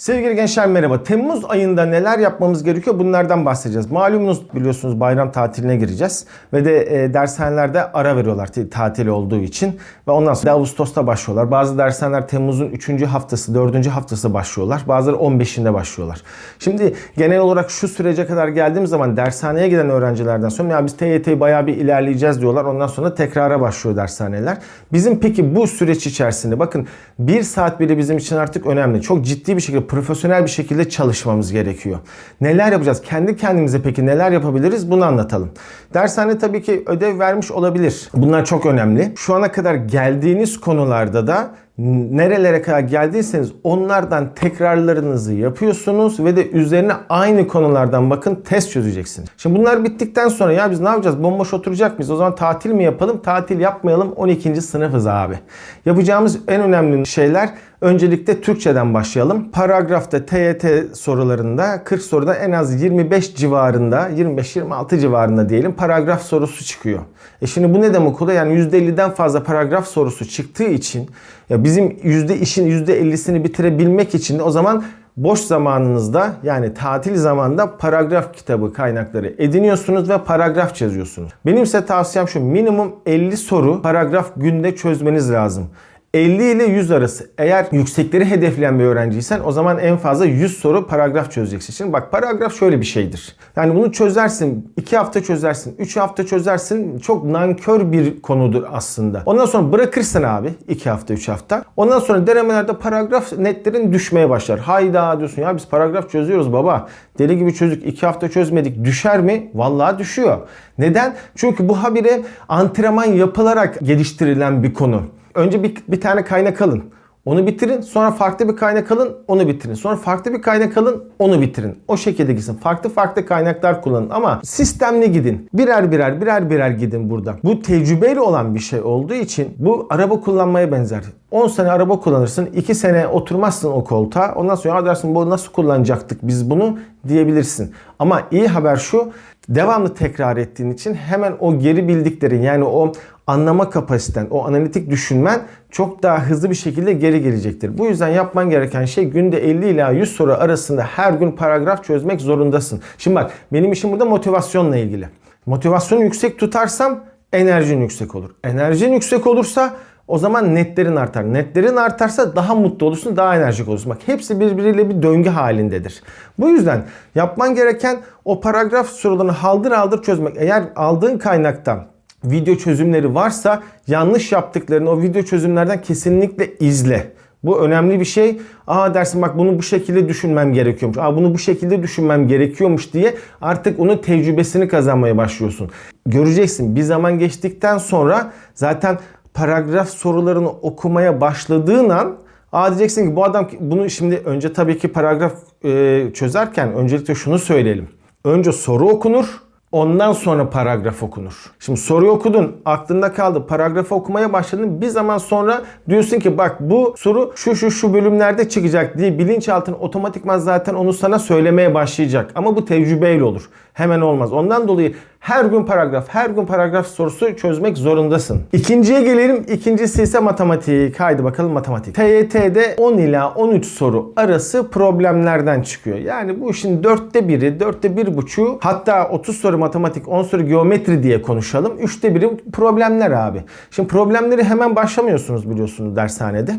Sevgili gençler merhaba. Temmuz ayında neler yapmamız gerekiyor bunlardan bahsedeceğiz. Malumunuz biliyorsunuz bayram tatiline gireceğiz. Ve de e, dershanelerde ara veriyorlar tatil olduğu için. Ve ondan sonra Ağustos'ta başlıyorlar. Bazı dershaneler Temmuz'un 3. haftası, 4. haftası başlıyorlar. Bazıları 15'inde başlıyorlar. Şimdi genel olarak şu sürece kadar geldiğim zaman dershaneye giden öğrencilerden sonra ya biz TYT'yi bayağı bir ilerleyeceğiz diyorlar. Ondan sonra tekrara başlıyor dershaneler. Bizim peki bu süreç içerisinde bakın bir saat bile bizim için artık önemli. Çok ciddi bir şekilde profesyonel bir şekilde çalışmamız gerekiyor. Neler yapacağız? Kendi kendimize peki neler yapabiliriz? Bunu anlatalım. Dershane tabii ki ödev vermiş olabilir. Bunlar çok önemli. Şu ana kadar geldiğiniz konularda da nerelere kadar geldiyseniz onlardan tekrarlarınızı yapıyorsunuz ve de üzerine aynı konulardan bakın test çözeceksiniz. Şimdi bunlar bittikten sonra ya biz ne yapacağız? Bomboş oturacak mıyız? O zaman tatil mi yapalım? Tatil yapmayalım. 12. sınıfız abi. Yapacağımız en önemli şeyler Öncelikle Türkçeden başlayalım. Paragrafta TYT sorularında 40 soruda en az 25 civarında, 25-26 civarında diyelim paragraf sorusu çıkıyor. E şimdi bu ne demek oluyor? Yani %50'den fazla paragraf sorusu çıktığı için ya bizim yüzde işin %50'sini bitirebilmek için de o zaman boş zamanınızda yani tatil zamanında paragraf kitabı kaynakları ediniyorsunuz ve paragraf çiziyorsunuz. Benim size tavsiyem şu minimum 50 soru paragraf günde çözmeniz lazım. 50 ile 100 arası. Eğer yüksekleri hedefleyen bir öğrenciysen o zaman en fazla 100 soru paragraf çözeceksin. Şimdi bak paragraf şöyle bir şeydir. Yani bunu çözersin, 2 hafta çözersin, 3 hafta çözersin. Çok nankör bir konudur aslında. Ondan sonra bırakırsın abi 2 hafta, 3 hafta. Ondan sonra denemelerde paragraf netlerin düşmeye başlar. Hayda diyorsun ya biz paragraf çözüyoruz baba. Deli gibi çözdük, 2 hafta çözmedik. Düşer mi? Vallahi düşüyor. Neden? Çünkü bu habire antrenman yapılarak geliştirilen bir konu. Önce bir, bir tane kaynak alın. Onu bitirin. Sonra farklı bir kaynak alın. Onu bitirin. Sonra farklı bir kaynak alın. Onu bitirin. O şekilde gitsin. Farklı farklı kaynaklar kullanın. Ama sistemli gidin. Birer birer birer birer gidin burada. Bu tecrübeyle olan bir şey olduğu için bu araba kullanmaya benzer. 10 sene araba kullanırsın. 2 sene oturmazsın o koltuğa. Ondan sonra "Ya dersin bu nasıl kullanacaktık biz bunu diyebilirsin. Ama iyi haber şu. Devamlı tekrar ettiğin için hemen o geri bildiklerin yani o anlama kapasiten, o analitik düşünmen çok daha hızlı bir şekilde geri gelecektir. Bu yüzden yapman gereken şey günde 50 ila 100 soru arasında her gün paragraf çözmek zorundasın. Şimdi bak benim işim burada motivasyonla ilgili. Motivasyonu yüksek tutarsam enerjin yüksek olur. Enerjin yüksek olursa o zaman netlerin artar. Netlerin artarsa daha mutlu olursun, daha enerjik olursun. Bak hepsi birbiriyle bir döngü halindedir. Bu yüzden yapman gereken o paragraf sorularını haldır haldır çözmek. Eğer aldığın kaynaktan video çözümleri varsa yanlış yaptıklarını o video çözümlerden kesinlikle izle. Bu önemli bir şey. Aa dersin bak bunu bu şekilde düşünmem gerekiyormuş. Aa bunu bu şekilde düşünmem gerekiyormuş diye artık onun tecrübesini kazanmaya başlıyorsun. Göreceksin bir zaman geçtikten sonra zaten paragraf sorularını okumaya başladığın an Aa diyeceksin ki bu adam bunu şimdi önce tabii ki paragraf e, çözerken öncelikle şunu söyleyelim. Önce soru okunur. Ondan sonra paragraf okunur. Şimdi soruyu okudun, aklında kaldı. Paragrafı okumaya başladın. Bir zaman sonra diyorsun ki bak bu soru şu şu şu bölümlerde çıkacak diye bilinçaltın otomatikman zaten onu sana söylemeye başlayacak. Ama bu tecrübeyle olur. Hemen olmaz. Ondan dolayı her gün paragraf, her gün paragraf sorusu çözmek zorundasın. İkinciye gelelim. İkincisi ise matematik. Haydi bakalım matematik. TYT'de 10 ila 13 soru arası problemlerden çıkıyor. Yani bu işin dörtte biri, dörtte bir buçuğu hatta 30 soru matematik, 10 soru geometri diye konuşalım. Üçte biri problemler abi. Şimdi problemleri hemen başlamıyorsunuz biliyorsunuz dershanede.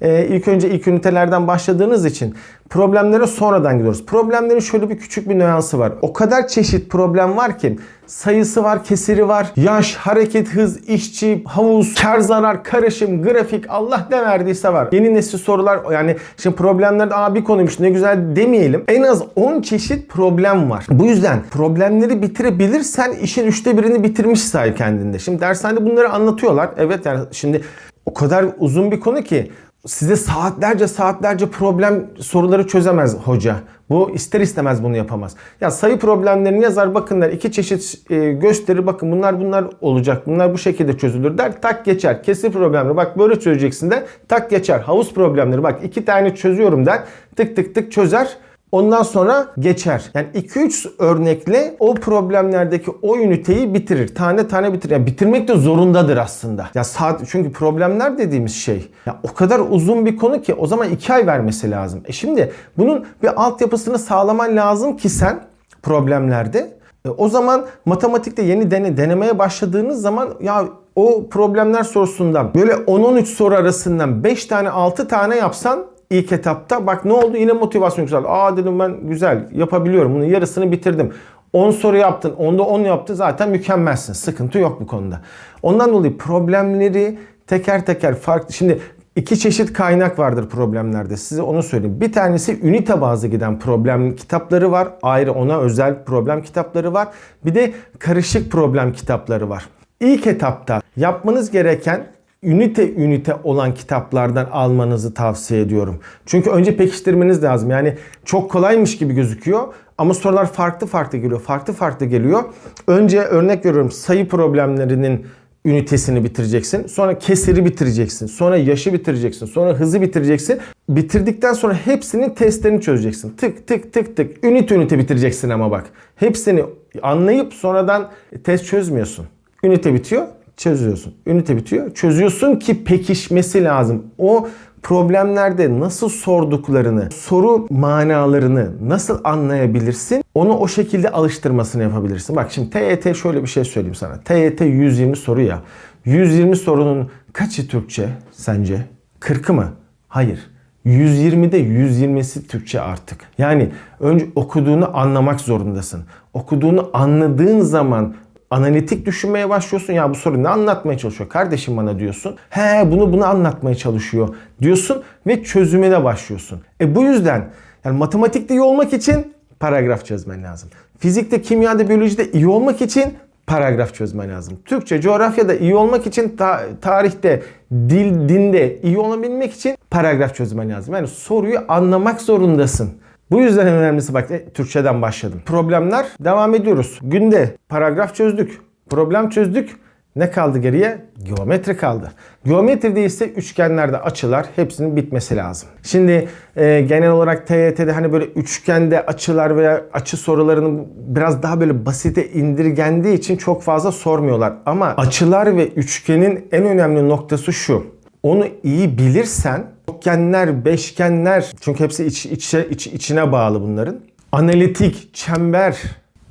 Ee, ilk önce ilk ünitelerden başladığınız için problemlere sonradan gidiyoruz. Problemlerin şöyle bir küçük bir nüansı var. O kadar çeşit problem var ki sayısı var, kesiri var, yaş, hareket, hız, işçi, havuz, kar zarar, karışım, grafik Allah ne verdiyse var. Yeni nesil sorular yani şimdi problemlerde aa bir konuymuş ne güzel demeyelim. En az 10 çeşit problem var. Bu yüzden problemleri bitirebilirsen işin üçte birini bitirmiş say kendinde. Şimdi dershanede bunları anlatıyorlar. Evet yani şimdi o kadar uzun bir konu ki size saatlerce saatlerce problem soruları çözemez hoca. Bu ister istemez bunu yapamaz. Ya sayı problemlerini yazar bakın der iki çeşit e, gösterir bakın bunlar bunlar olacak. Bunlar bu şekilde çözülür der. Tak geçer. Kesir problemleri bak böyle çözeceksin der. Tak geçer. Havuz problemleri bak iki tane çözüyorum der. Tık tık tık çözer. Ondan sonra geçer. Yani 2-3 örnekle o problemlerdeki o üniteyi bitirir. Tane tane bitirir. Yani bitirmek de zorundadır aslında. Ya saat çünkü problemler dediğimiz şey ya o kadar uzun bir konu ki o zaman 2 ay vermesi lazım. E şimdi bunun bir altyapısını sağlaman lazım ki sen problemlerde e, o zaman matematikte yeni dene, denemeye başladığınız zaman ya o problemler sorusundan böyle 10-13 soru arasından 5 tane 6 tane yapsan ilk etapta bak ne oldu yine motivasyon yükseldi. Aa dedim ben güzel yapabiliyorum bunun yarısını bitirdim. 10 soru yaptın, onda 10 yaptın zaten mükemmelsin. Sıkıntı yok bu konuda. Ondan dolayı problemleri teker teker farklı. Şimdi iki çeşit kaynak vardır problemlerde. Size onu söyleyeyim. Bir tanesi ünite bazlı giden problem kitapları var. Ayrı ona özel problem kitapları var. Bir de karışık problem kitapları var. İlk etapta yapmanız gereken ünite ünite olan kitaplardan almanızı tavsiye ediyorum. Çünkü önce pekiştirmeniz lazım. Yani çok kolaymış gibi gözüküyor ama sorular farklı farklı geliyor. Farklı farklı geliyor. Önce örnek veriyorum sayı problemlerinin ünitesini bitireceksin. Sonra kesiri bitireceksin. Sonra yaşı bitireceksin. Sonra hızı bitireceksin. Bitirdikten sonra hepsinin testlerini çözeceksin. Tık tık tık tık. Ünite ünite bitireceksin ama bak. Hepsini anlayıp sonradan test çözmüyorsun. Ünite bitiyor, çözüyorsun. Ünite bitiyor, çözüyorsun ki pekişmesi lazım. O problemlerde nasıl sorduklarını, soru manalarını nasıl anlayabilirsin? Onu o şekilde alıştırmasını yapabilirsin. Bak şimdi TYT şöyle bir şey söyleyeyim sana. TYT 120 soru ya. 120 sorunun kaçı Türkçe sence? 40'ı mı? Hayır. 120'de 120'si Türkçe artık. Yani önce okuduğunu anlamak zorundasın. Okuduğunu anladığın zaman analitik düşünmeye başlıyorsun. Ya bu soru ne anlatmaya çalışıyor kardeşim bana diyorsun. He bunu bunu anlatmaya çalışıyor diyorsun ve çözümüne başlıyorsun. E bu yüzden yani matematikte iyi olmak için paragraf çözmen lazım. Fizikte, kimyada, biyolojide iyi olmak için paragraf çözmen lazım. Türkçe, coğrafyada iyi olmak için, ta- tarihte, dil, dinde iyi olabilmek için paragraf çözmen lazım. Yani soruyu anlamak zorundasın. Bu yüzden en önemlisi bak e, Türkçeden başladım. Problemler devam ediyoruz. Günde paragraf çözdük. Problem çözdük. Ne kaldı geriye? Geometri kaldı. Geometride ise üçgenlerde açılar hepsinin bitmesi lazım. Şimdi e, genel olarak TYT'de hani böyle üçgende açılar veya açı sorularının biraz daha böyle basite indirgendiği için çok fazla sormuyorlar. Ama açılar ve üçgenin en önemli noktası şu. Onu iyi bilirsen çokgenler, beşgenler çünkü hepsi iç, içe, iç, içine bağlı bunların. Analitik, çember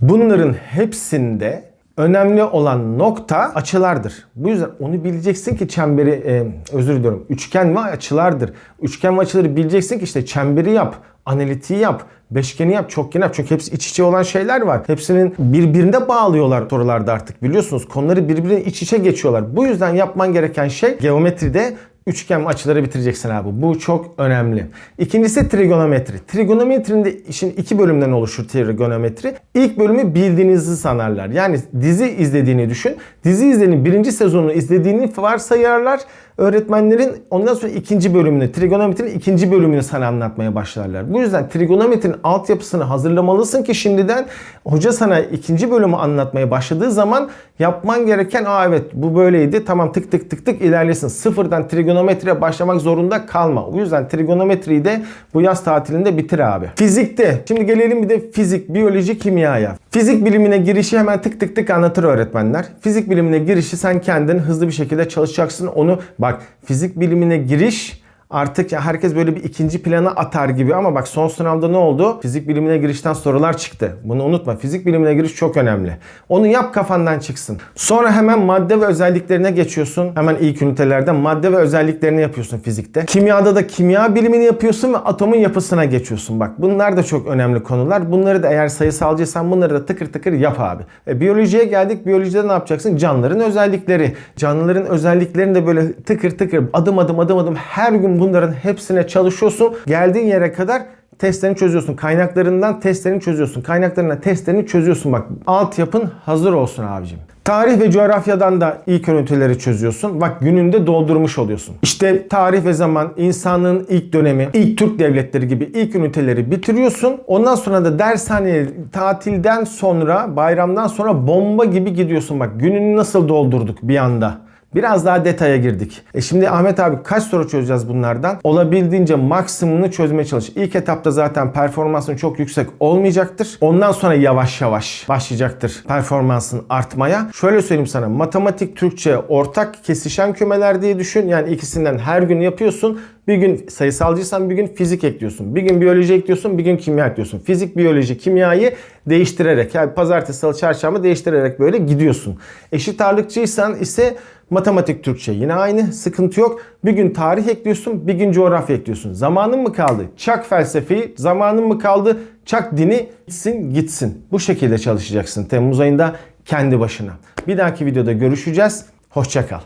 bunların hepsinde önemli olan nokta açılardır. Bu yüzden onu bileceksin ki çemberi e, özür diliyorum. Üçgen ve açılardır. Üçgen ve açıları bileceksin ki işte çemberi yap, analitiği yap, beşgeni yap, çokgeni yap. Çünkü hepsi iç içe olan şeyler var. Hepsinin birbirine bağlıyorlar sorularda artık biliyorsunuz. Konuları birbirine iç içe geçiyorlar. Bu yüzden yapman gereken şey geometride üçgen açıları bitireceksin abi. Bu çok önemli. İkincisi trigonometri. Trigonometrinin de iki bölümden oluşur trigonometri. İlk bölümü bildiğinizi sanarlar. Yani dizi izlediğini düşün. Dizi izlediğini birinci sezonunu izlediğini varsayarlar. Öğretmenlerin ondan sonra ikinci bölümünü, trigonometrinin ikinci bölümünü sana anlatmaya başlarlar. Bu yüzden trigonometrinin altyapısını hazırlamalısın ki şimdiden hoca sana ikinci bölümü anlatmaya başladığı zaman yapman gereken aa evet bu böyleydi tamam tık tık tık tık ilerlesin. Sıfırdan trigonometriye başlamak zorunda kalma. O yüzden trigonometriyi de bu yaz tatilinde bitir abi. Fizikte şimdi gelelim bir de fizik, biyoloji, kimyaya. Fizik bilimine girişi hemen tık tık tık anlatır öğretmenler. Fizik bilimine girişi sen kendin hızlı bir şekilde çalışacaksın. Onu bak fizik bilimine giriş artık herkes böyle bir ikinci plana atar gibi ama bak son sınavda ne oldu? Fizik bilimine girişten sorular çıktı. Bunu unutma. Fizik bilimine giriş çok önemli. Onu yap kafandan çıksın. Sonra hemen madde ve özelliklerine geçiyorsun. Hemen ilk ünitelerde madde ve özelliklerini yapıyorsun fizikte. Kimyada da kimya bilimini yapıyorsun ve atomun yapısına geçiyorsun. Bak bunlar da çok önemli konular. Bunları da eğer sayısalcıysan bunları da tıkır tıkır yap abi. E, biyolojiye geldik. Biyolojide ne yapacaksın? Canlıların özellikleri. Canlıların özelliklerini de böyle tıkır tıkır adım adım adım adım her gün bunların hepsine çalışıyorsun. Geldiğin yere kadar testlerini çözüyorsun. Kaynaklarından testlerini çözüyorsun. Kaynaklarından testlerini çözüyorsun. Bak altyapın hazır olsun abicim. Tarih ve coğrafyadan da ilk üniteleri çözüyorsun. Bak gününde doldurmuş oluyorsun. İşte tarih ve zaman, insanlığın ilk dönemi, ilk Türk devletleri gibi ilk üniteleri bitiriyorsun. Ondan sonra da dershaneye tatilden sonra, bayramdan sonra bomba gibi gidiyorsun. Bak gününü nasıl doldurduk bir anda. Biraz daha detaya girdik. E şimdi Ahmet abi kaç soru çözeceğiz bunlardan? Olabildiğince maksimumunu çözmeye çalış. İlk etapta zaten performansın çok yüksek olmayacaktır. Ondan sonra yavaş yavaş başlayacaktır performansın artmaya. Şöyle söyleyeyim sana. Matematik, Türkçe ortak kesişen kümeler diye düşün. Yani ikisinden her gün yapıyorsun. Bir gün sayısalcıysan bir gün fizik ekliyorsun. Bir gün biyoloji ekliyorsun, bir gün kimya ekliyorsun. Fizik, biyoloji, kimyayı değiştirerek yani pazartesi, salı, çarşamba değiştirerek böyle gidiyorsun. Eşit ağırlıkçıysan ise matematik, Türkçe yine aynı. Sıkıntı yok. Bir gün tarih ekliyorsun, bir gün coğrafya ekliyorsun. Zamanın mı kaldı? Çak felsefeyi. Zamanın mı kaldı? Çak dini. Gitsin gitsin. Bu şekilde çalışacaksın Temmuz ayında kendi başına. Bir dahaki videoda görüşeceğiz. Hoşça kal.